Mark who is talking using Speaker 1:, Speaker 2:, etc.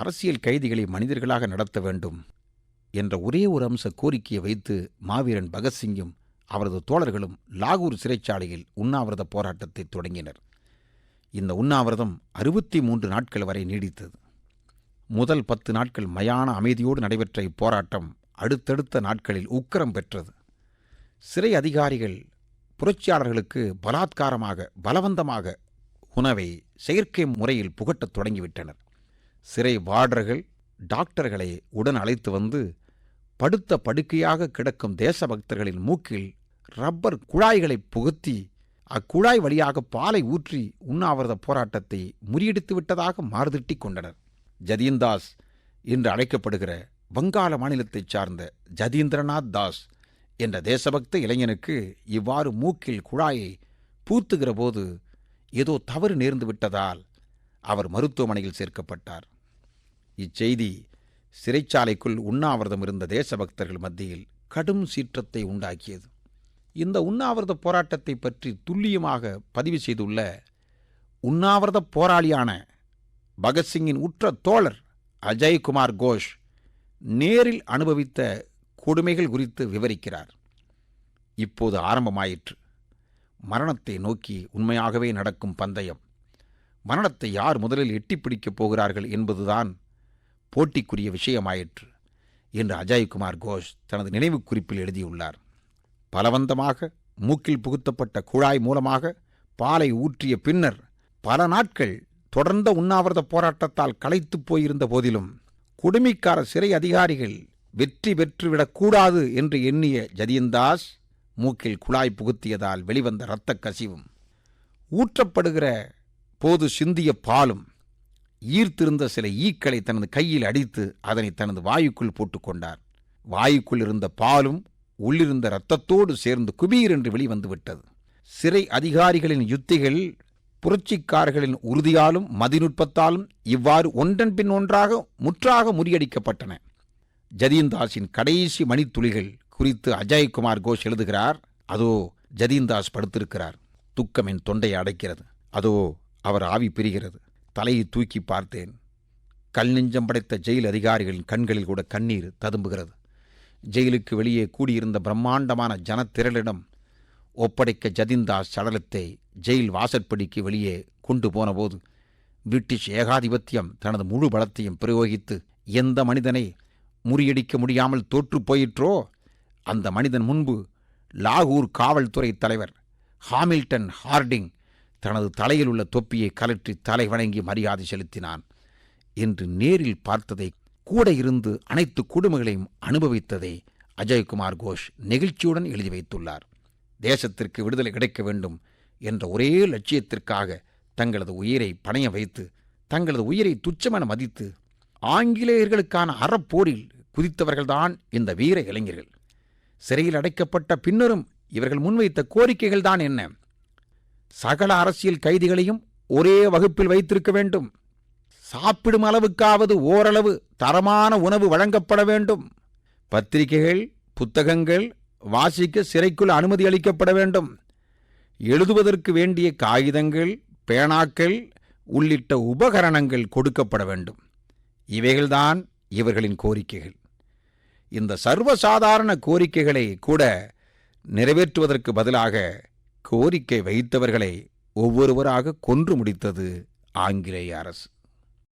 Speaker 1: அரசியல் கைதிகளை மனிதர்களாக நடத்த வேண்டும் என்ற ஒரே ஒரு அம்ச கோரிக்கையை வைத்து மாவீரன் பகத்சிங்கும் அவரது தோழர்களும் லாகூர் சிறைச்சாலையில் உண்ணாவிரத போராட்டத்தை தொடங்கினர். இந்த உண்ணாவிரதம் அறுபத்தி மூன்று நாட்கள் வரை நீடித்தது. முதல் பத்து நாட்கள் மயான அமைதியோடு நடைபெற்ற இப்போராட்டம் அடுத்தடுத்த நாட்களில் உக்கரம் பெற்றது. சிறை அதிகாரிகள் புரட்சியாளர்களுக்கு பலாத்காரமாக பலவந்தமாக உணவை செயற்கை முறையில் புகட்டத் தொடங்கிவிட்டனர். சிறை வார்டர்கள் டாக்டர்களை உடன் அழைத்து வந்து படுத்த படுக்கையாக கிடக்கும் தேசபக்தர்களின் மூக்கில் ரப்பர் குழாய்களை புகுத்தி அக்குழாய் வழியாக பாலை ஊற்றி உண்ணாவிரத போராட்டத்தை முறியடித்து விட்டதாக மாறுதிட்டி கொண்டனர். ஜதீந்தாஸ் என்று அழைக்கப்படுகிற வங்காள மாநிலத்தைச் சார்ந்த ஜதீந்திரநாத் தாஸ் என்ற தேசபக்த இளைஞனுக்கு இவ்வாறு மூக்கில் குழாயை பூத்துகிற போது ஏதோ தவறு நேர்ந்து விட்டதால் அவர் மருத்துவமனையில் சேர்க்கப்பட்டார். இச்செய்தி சிறைச்சாலைக்குள் உண்ணாவிரதம் இருந்த தேசபக்தர்கள் மத்தியில் கடும் சீற்றத்தை உண்டாக்கியது. இந்த உண்ணாவிரத போராட்டத்தை பற்றி துல்லியமாக பதிவு செய்துள்ள உண்ணாவிரத போராளியான பகத்சிங்கின் உற்ற தோழர் அஜய்குமார் கோஷ் நேரில் அனுபவித்த கொடுமைகள் குறித்து விவரிக்கிறார். இப்போது ஆரம்பமாயிற்று. மரணத்தை நோக்கி உண்மையாகவே நடக்கும் பந்தயம். மரணத்தை யார் முதலில் எட்டிப்பிடிக்கப் போகிறார்கள் என்பதுதான் போட்டிக்குரிய விஷயமாயிற்று என்று அஜய்குமார் கோஷ் தனது நினைவுக் குறிப்பில் எழுதியுள்ளார். பலவந்தமாக மூக்கில் புகுத்தப்பட்ட குழாய் மூலமாக பாலை ஊற்றிய பின்னர் பல நாட்கள் தொடர்ந்த உண்ணாவிரத போராட்டத்தால் களைத்துப் போயிருந்த போதிலும் குடுமிக்கார சிறை அதிகாரிகள் வெற்றி பெற்றுவிடக்கூடாது என்று எண்ணிய ஜதியந்தாஸ் மூக்கில் குழாய் புகுத்தியதால் வெளிவந்த இரத்தக் கசிவும். ஊற்றப்படுகிற போது சிந்திய பாலும் ஈர்த்திருந்த சில ஈக்களை தனது கையில் அடித்து அதனை தனது வாயுக்குள் போட்டுக்கொண்டார். வாயுக்குள் இருந்த பாலும் உள்ளிருந்த இரத்தத்தோடு சேர்ந்து குபீர் என்று வெளிவந்து சிறை அதிகாரிகளின் யுத்திகள் புரட்சிக்காரர்களின் உறுதியாலும் மதிநுட்பத்தாலும் இவ்வாறு ஒன்றன் பின் ஒன்றாக முற்றாக முறியடிக்கப்பட்டன. ஜதீந்தாஸின் கடைசி மணித்துளிகள் குறித்து அஜய்குமார் கோஷ் எழுதுகிறார் அதோ ஜதீந்தாஸ் படுத்திருக்கிறார். துக்கம் என் தொண்டையை அடைக்கிறது. அதோ அவர் ஆவி பிரிகிறது. தலையை தூக்கி பார்த்தேன். கல் நெஞ்சம் படைத்த ஜெயில் அதிகாரிகளின் கண்களில் கூட கண்ணீர் ததும்புகிறது. ஜெயிலுக்கு வெளியே கூடியிருந்த பிரம்மாண்டமான ஜனத்திரளிடம் ஒப்படைக்க ஜதிந்தாஸ் சடலத்தை ஜெயில் வாசற்படிக்கு வெளியே கொண்டு போனபோது பிரிட்டிஷ் ஏகாதிபத்தியம் தனது முழு பலத்தையும் பிரயோகித்து எந்த மனிதனை முறியடிக்க முடியாமல் தோற்றுப் போயிற்றோ? அந்த மனிதன் முன்பு லாகூர் காவல்துறை தலைவர் ஹாமில்டன் ஹார்டிங் தனது தலையில் உள்ள தொப்பியை கலற்றி தலை வணங்கி மரியாதை செலுத்தினான். என்று நேரில் பார்த்ததை கூட இருந்து அனைத்து குடும்பங்களையும் அனுபவித்ததை அஜய்குமார் கோஷ் நெகிழ்ச்சியுடன் எழுதி வைத்துள்ளார். தேசத்திற்கு விடுதலை கிடைக்க வேண்டும் என்ற ஒரே லட்சியத்திற்காக தங்களது உயிரை பணைய வைத்து தங்களது உயிரை துச்சமென மதித்து ஆங்கிலேயர்களுக்கான அறப்போரில் குதித்தவர்கள்தான் இந்த வீர இளைஞர்கள். சிறையில் அடைக்கப்பட்ட பின்னரும் இவர்கள் முன்வைத்த கோரிக்கைகள்தான் என்ன? சகல அரசியல் கைதிகளையும் ஒரே வகுப்பில் வைத்திருக்க வேண்டும். சாப்பிடும் அளவுக்காவது ஓரளவு தரமான உணவு வழங்கப்பட வேண்டும். பத்திரிகைகள் புத்தகங்கள் வாசிக்க சிறைக்குள் அனுமதி அளிக்கப்பட வேண்டும். எழுதுவதற்கு வேண்டிய காகிதங்கள் பேனாக்கள் உள்ளிட்ட உபகரணங்கள் கொடுக்கப்பட வேண்டும். இவைகள்தான் இவர்களின் கோரிக்கைகள். இந்த சர்வசாதாரண கோரிக்கைகளை கூட நிறைவேற்றுவதற்கு பதிலாக கோரிக்கை வைத்தவர்களை ஒவ்வொருவராக கொன்று முடித்தது ஆங்கிலேய அரசு.